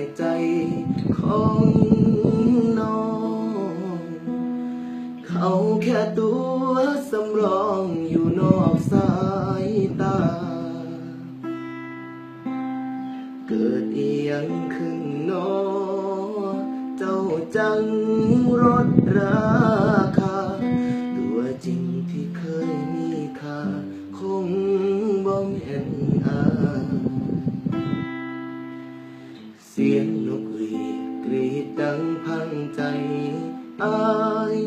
่ใจของน้อง เขาแค่ตัวสำรองอยู่นอกสายตา เกิดเอียงขึ้นน้อเจ้าจังรถรา สียงนกหวีดกรีดดังพังใจอาย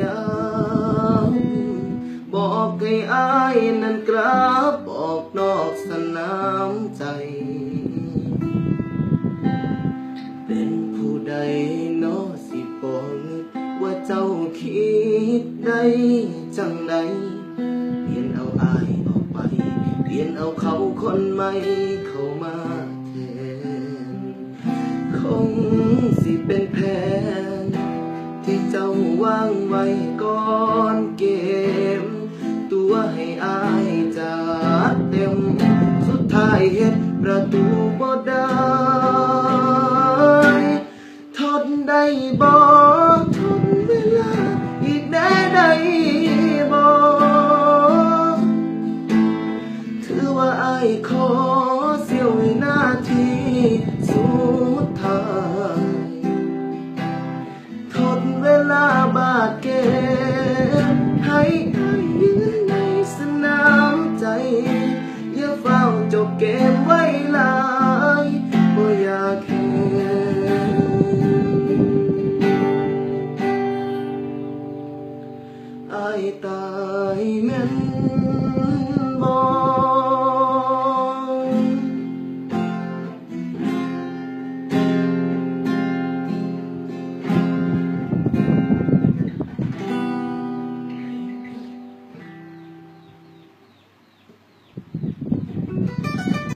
ยามบอกให้อายนั้นกลับบอกนอกสนามใจ เป็นผู้ใดนอสิบอกว่าเจ้าคิดได้จังใดเปลี่ยนเอาอายออกไป เปลี่ยนเอาเขาคนใหม่เข้ามา คงสิเป็นแผน ที่เจ้าวางไว้ก่อนเกม ตัวให้อายจัดเต็ม สุดท้ายเฮ็ดประตูบ่ได้ทนได้บ่ทนเวลาอีกแน่ได้ ให้อยยืนในสนามใจ อย่าเฝ้าจบเกมไว้ลายบ่อยากเห็นไอ้ตายแม่นบ่